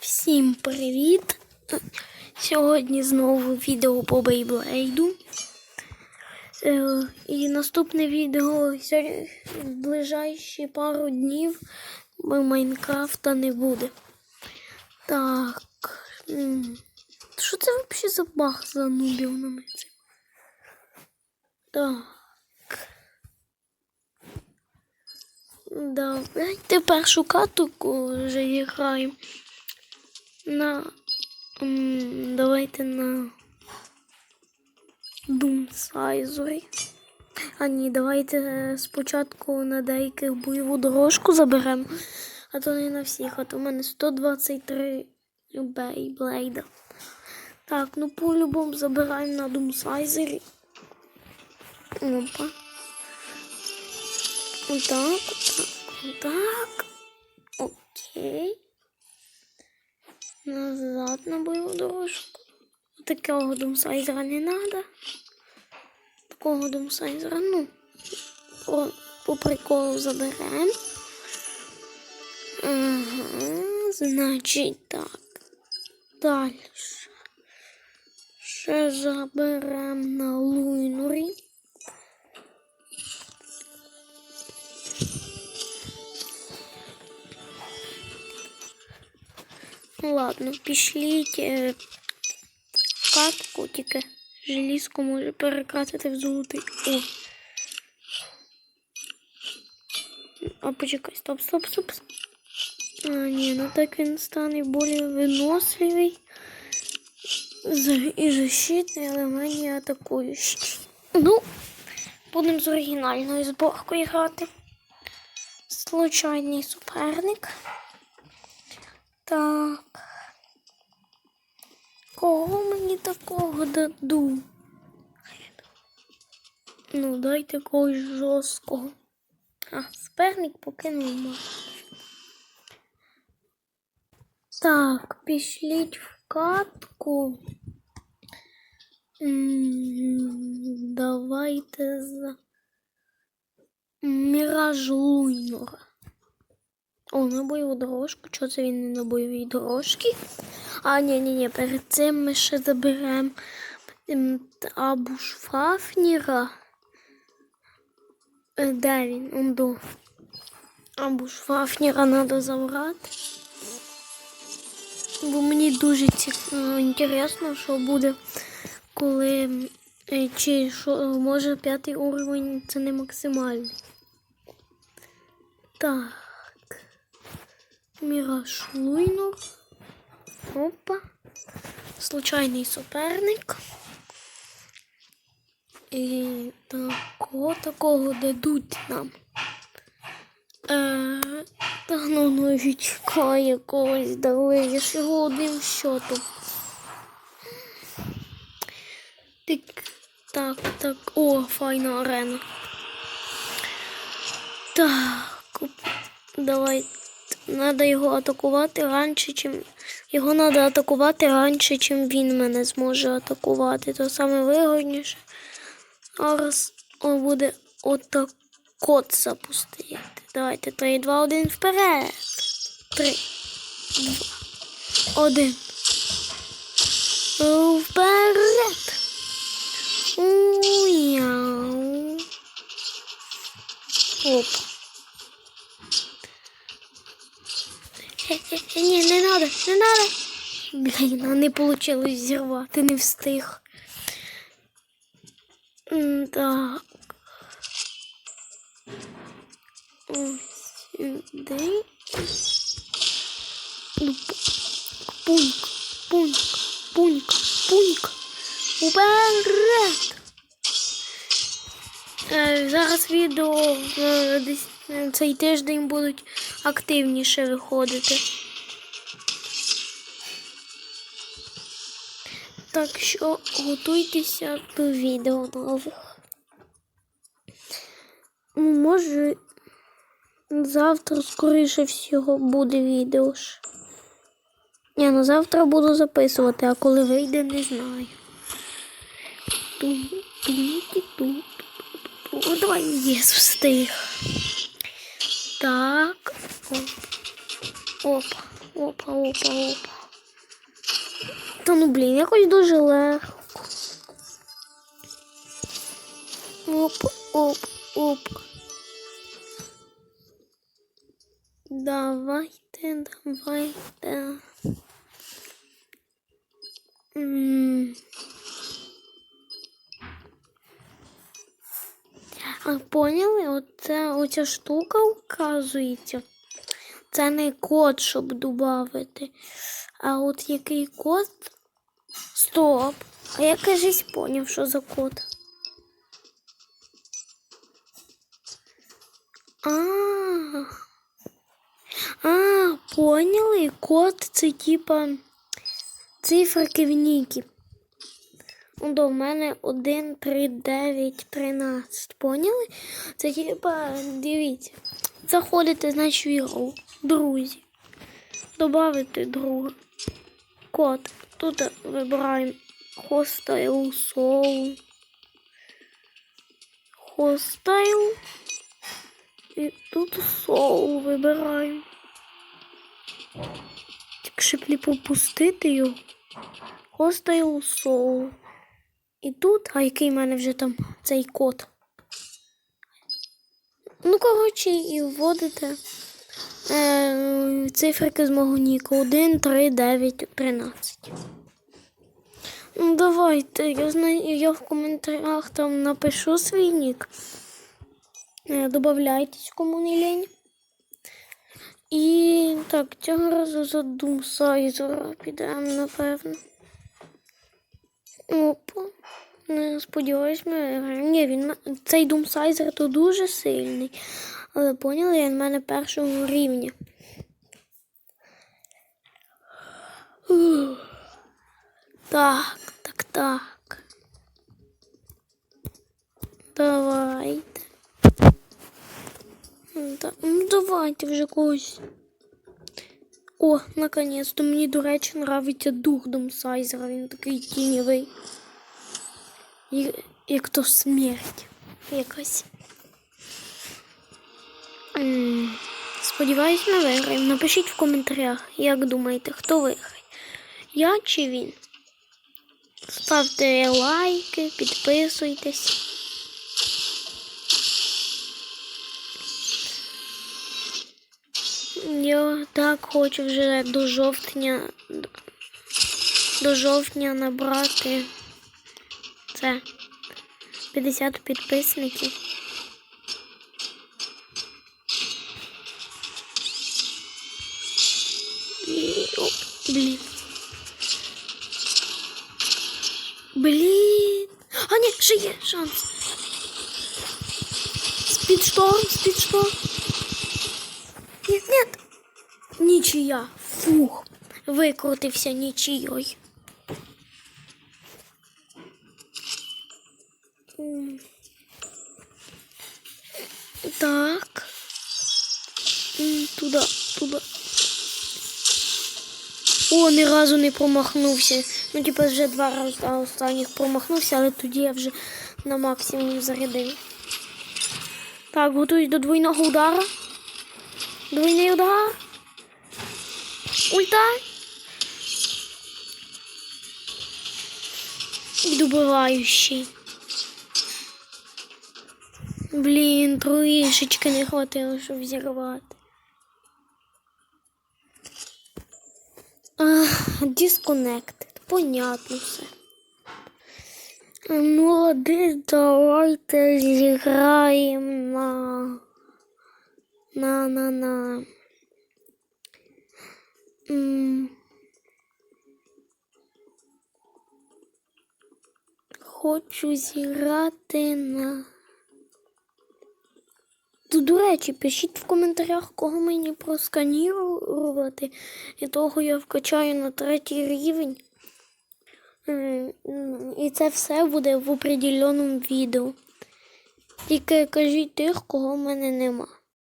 Всім привіт! Сьогодні знову відео по Бейблейду. Е, і наступне відео в ближайші пару днів Майнкрафта не буде. Так. Що це взагалі за баг за нубів на мене? Так. Давайте першу катку вже граємо. На. Давайте на Sizer. А ні, давайте спочатку на деяких бойову дорожку заберемо, а то не на всіх, а то в мене 123 бейблейда. Так, ну по-любому забираємо на Doom Sizer. Опа. Отак, отак, отак. Окей. Назад на бойову дорожку. Такого думсайзера не треба. Такого думсайзера, ну, по, по приколу заберемо. Ага, значить так. Далі. Ще заберемо на луйнурі. Ну ладно, пішліть е, катку, тільки желізку може перекратити в золотий. О. А почекай, стоп, стоп. стоп. А, ні, ну так він стане більш виносливий. І защитний, але мені атакуючий. Ну, будемо з оригінальною зборкою грати. Случайний суперник. Так. Кого мені такого даду? Ну, дайте когось жорсткого. А, суперник поки нема. Так, пішліть в катку. Давайте за Міраж Луйнора. О, на бойову дорожку. Чого це він не на бойовій дорожці? А, ні, ні, ні, перед цим ми ще заберемо ем, Абуш Фафніра. Е, Де він? Он до. Абуш Фафніра треба забрати. Бо мені дуже цікаво, що буде, коли е, чи що, може п'ятий уровень це не максимальний. Так. Міраж Луйнор. Опа. Случайний суперник. І такого такого дадуть нам. Е, та ну ну чекай якогось дали. Я ж його одним щотом. Так, так, так. О, файна арена. Так, давай. Надо його атакувати раніше, чим. Його треба атакувати раніше, чим він мене зможе атакувати. То саме вигодніше. Зараз о, буде отак код запустити. Давайте 3, 2, 1 вперед. 3, 2, 1. Вперед. Уяу. Оп. Ні, не надо, не надо. Блін, а не вийшло зірвати, не встиг. Так. Ось. Ну, пуньк, пуньк, пуньк, пуньк. Уперед! Е, Зараз відео е, десь е, цей тиждень будуть активніше виходити. Так що готуйтеся до відео нових. Ну, Може, завтра, скоріше всього, буде відео ж. Ні, ну завтра буду записувати, а коли вийде, не знаю. Ту-ту-ту-ту-ту-ту. О, давай є встиг. Так. Оп. Оп. Опа, опа, опа. Та ну блін, якось дуже легко. Оп, оп, оп. Давайте, давайте. М. А поняли? Оце, оця штука вказується. Це не код, щоб додати. А от який код? Стоп. А я кажись поняв, що за код. А. А, поняли? Код це типа циферки в нікі. Ну, До мене 1, 3, 9, 13. Поняли? Це типа, дивіться. Заходите, значить, в ігру. Друзі. Добавити друга. Код. Тут вибираємо хостайл соул. Хостайл. І тут соул вибираємо. Так, щоб не пропустити його. Хостайл соул. І тут, а який в мене вже там цей код? Ну, коротше, і вводите е, цифрики з мого ніку 1, 3, 9, 13. Ну, давайте, я знаю, я в коментарях там напишу свій нік. Е, Добавляйтесь, кому не лень. І так, цього разу за Думсайзера підемо, напевно. Опа. Не сподіваюсь, ми. Ні, він цей Думсайзер то дуже сильний. Але поняли, він в мене першого рівня. Так, так, так. Давайте. Ну, Ну, давайте вже когось. О, наконець-то мені, до речі, нравиться дух Домсайзера. Він такий тіньовий. Як то смерть якась. Сподіваюсь, ми виграємо. Напишіть в коментарях, як думаєте, хто виграє. Я чи він? Ставте лайки, підписуйтесь. Я так хочу вже до жовтня до жовтня набрати це 50 підписників. Ще є шанс. Спідшторм, спідшторм. Нет, нет. Нічия. Фух. Викрутився нічийою. Так. М, Туди, туди. О, ні разу не промахнувся. Ну, типу, вже два рази останніх промахнувся, але тоді я вже на максимум зарядив. Так, готуюсь до двойного удара. Двойний удар. Ульта. І добиваючий. Блін, трішечки не хватило, щоб зірвати. Disconnected. Понятно все. Ну, Молодець, давайте зіграємо на. На на на. Хочу зіграти на. До, до речі, пишіть в коментарях, кого мені просканірувати. І того я вкачаю на третій рівень. І це все буде в определеному відео. Тільки кажіть тих, кого в мене нема.